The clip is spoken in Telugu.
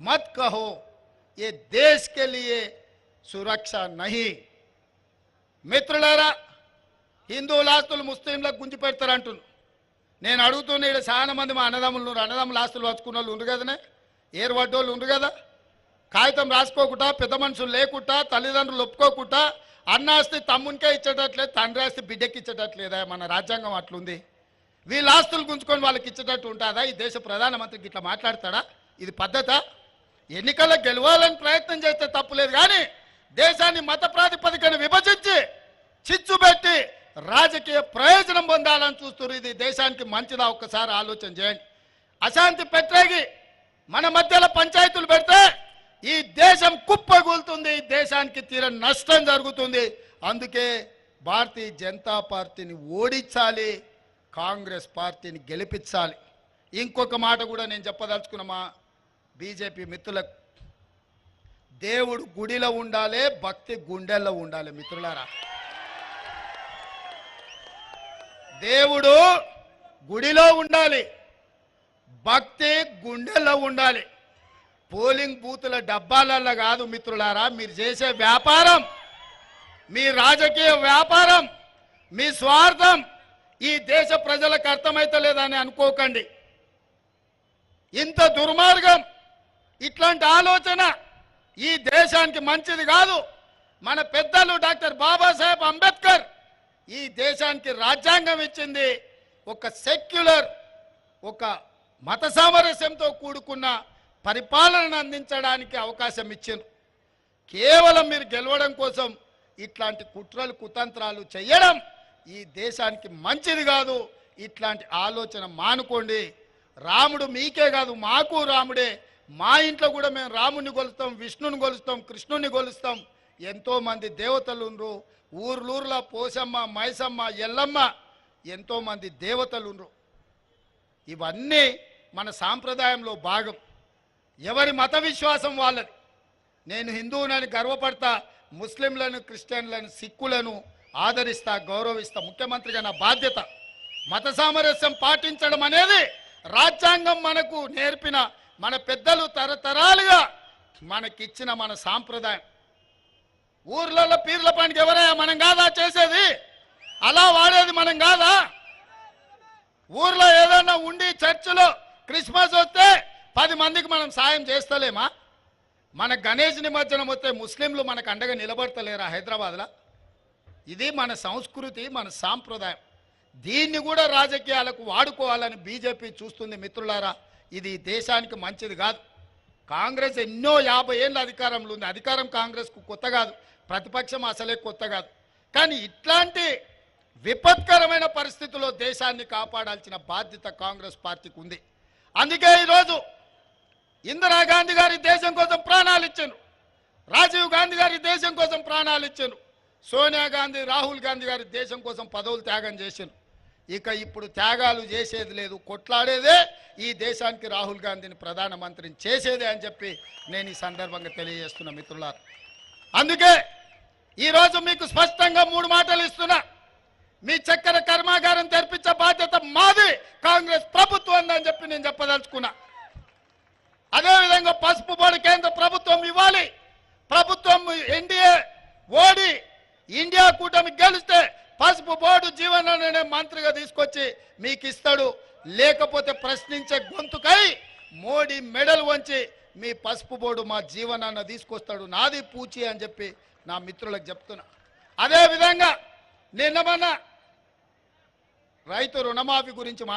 मत कहो ये देश के लिए సురక్ష నహి మిత్రులారా హిందువుల ఆస్తులు ముస్లింలకు గుంజి పెడతారు అంటున్నారు నేను అడుగుతున్న ఇక్కడ చాలా మంది మా అన్నదమ్ములు ఉన్నారు అన్నదమ్ముల ఆస్తులు వచ్చుకున్న వాళ్ళు ఉండ్రు కదనే ఏరు పడ్డోళ్ళు ఉండ్రు కదా కాగితం రాసుకోకుండా పెద్ద మనుషులు లేకుండా తల్లిదండ్రులు ఒప్పుకోకుండా అన్న ఆస్తి తమ్మునికే ఇచ్చేటట్లేదు తండ్రి ఆస్తి బిడ్డకి ఇచ్చేటట్లేదా మన రాజ్యాంగం అట్లుంది వీళ్ళ ఆస్తులు గుంజుకొని వాళ్ళకి ఇచ్చేటట్టు ఉంటుందా ఈ దేశ ప్రధానమంత్రికి ఇట్లా మాట్లాడతాడా ఇది పద్ధత ఎన్నికల్లో గెలవాలని ప్రయత్నం చేస్తే తప్పులేదు కానీ దేశాన్ని మత ప్రాతిపదికను విభజించి చిచ్చు పెట్టి రాజకీయ ప్రయోజనం పొందాలని చూస్తున్నారు. ఇది దేశానికి మంచిదా? ఒక్కసారి ఆలోచన చేయండి. అశాంతి పెట్టేగి మన మధ్యలో పంచాయతీలు పెడితే ఈ దేశం కుప్పగూలుతుంది దేశానికి తీర నష్టం జరుగుతుంది. అందుకే భారతీయ జనతా పార్టీని ఓడించాలి కాంగ్రెస్ పార్టీని గెలిపించాలి. ఇంకొక మాట కూడా నేను చెప్పదలుచుకున్నామా? బీజేపీ మిత్రులకు దేవుడు గుడిలో ఉండాలి భక్తి గుండెల్లో ఉండాలి మిత్రులారా. దేవుడు గుడిలో ఉండాలి భక్తి గుండెల్లో ఉండాలి. పోలింగ్ బూతుల డబ్బాలల్లో కాదు మిత్రులారా మీరు చేసే వ్యాపారం మీ రాజకీయ వ్యాపారం మీ స్వార్థం ఈ దేశ ప్రజలకు అర్థమైతలేదని అనుకోకండి. ఇంత దుర్మార్గం ఇట్లాంటి ఆలోచన ఈ దేశానికి మంచిది కాదు. మన పెద్దలు డాక్టర్ బాబాసాహెబ్ అంబేద్కర్ ఈ దేశానికి రాజ్యాంగం ఇచ్చింది. ఒక సెక్యులర్ ఒక మత సామరస్యంతో కూడుకున్న పరిపాలనను అందించడానికి అవకాశం ఇచ్చింది కేవలం మీరు గెలవడం కోసం ఇట్లాంటి కుట్రలు కుతంత్రాలు చేయడం ఈ దేశానికి మంచిది కాదు. ఇట్లాంటి ఆలోచన మానుకోండి. రాముడు మీకే కాదు మాకు రాముడే. మా ఇంట్లో కూడా మేము రాముని కొలుస్తాం విష్ణుని కొలుస్తాం కృష్ణుని కొలుస్తాం. ఎంతో మంది దేవతలు ఉండ్రు. ఊర్లూర్ల పోసమ్మ మైసమ్మ ఎల్లమ్మ ఎంతో మంది దేవతలు ఉండ్రు. ఇవన్నీ మన సాంప్రదాయంలో భాగం. ఎవరి మత విశ్వాసం వాళ్ళది. నేను హిందువునని గర్వపడతా ముస్లింలను క్రిస్టియన్లను సిక్కులను ఆదరిస్తా గౌరవిస్తా. ముఖ్యమంత్రిగా నా బాధ్యత. మత సామరస్యం పాటించడం అనేది రాజ్యాంగం మనకు నేర్పిన మన పెద్దలు తరతరాలుగా మనకిచ్చిన మన సాంప్రదాయం. ఊర్లలో పీర్ల పండుగ ఎవరయ్యా? మనం కాదా చేసేది? అలా వాడేది మనం కాదా? ఊర్లో ఏదైనా ఉండి చర్చిలో క్రిస్మస్ వస్తే పది మందికి మనం సాయం చేస్తలేమా? మన గణేష్ నిమజ్జనం వస్తే ముస్లింలు మనకు అండగా నిలబడతలేరా హైదరాబాద్లో? ఇది మన సంస్కృతి మన సాంప్రదాయం. దీన్ని కూడా రాజకీయాలకు వాడుకోవాలని బీజేపీ చూస్తుంది మిత్రులారా. ఇది దేశానికి మంచిది కాదు. కాంగ్రెస్ ఎన్నో యాభై ఏళ్ళ అధికారంలో ఉంది. అధికారం కాంగ్రెస్కు కొత్త కాదు. ప్రతిపక్షం అసలే కొత్త కాదు. కానీ ఇట్లాంటి విపత్కరమైన పరిస్థితుల్లో దేశాన్ని కాపాడాల్సిన బాధ్యత కాంగ్రెస్ పార్టీకి ఉంది. అందుకే ఈరోజు ఇందిరాగాంధీ గారి దేశం కోసం ప్రాణాలు ఇచ్చారు. రాజీవ్ గాంధీ గారి దేశం కోసం ప్రాణాలు ఇచ్చారు. సోనియా గాంధీ రాహుల్ గాంధీ గారి దేశం కోసం పదవులు త్యాగం చేశారు. ఇక ఇప్పుడు త్యాగాలు చేసేది లేదు కొట్లాడేదే ఈ దేశానికి రాహుల్ గాంధీని ప్రధానమంత్రిని చేసేదే అని చెప్పి నేను ఈ సందర్భంగా తెలియజేస్తున్నా మిత్రులారా. అందుకే ఈరోజు మీకు స్పష్టంగా మూడు మాటలు ఇస్తున్నా. మీ చక్కెర కర్మాగారం తెరిపించే బాధ్యత మాది కాంగ్రెస్ ప్రభుత్వం అని చెప్పి నేను చెప్పదలుచుకున్నా. అదేవిధంగా పసుపు బోర్డు కేంద్ర ప్రభుత్వం ఇవ్వాలి. ప్రభుత్వం పసుపు బోర్డు అనే మంత్రిగా తీసుకొచ్చి మీకు ఇస్తాడు లేకపోతే ప్రశ్నించే గొంతుకై మోడీ మెడల్ వంచి మీ పసుపు బోర్డు మా జీవనాన్న తీసుకొస్తాడు. నాది పూచి అని చెప్పి నా మిత్రులకు చెప్తున్నా. అదేవిధంగా నిన్న రైతు రుణమాఫీ గురించి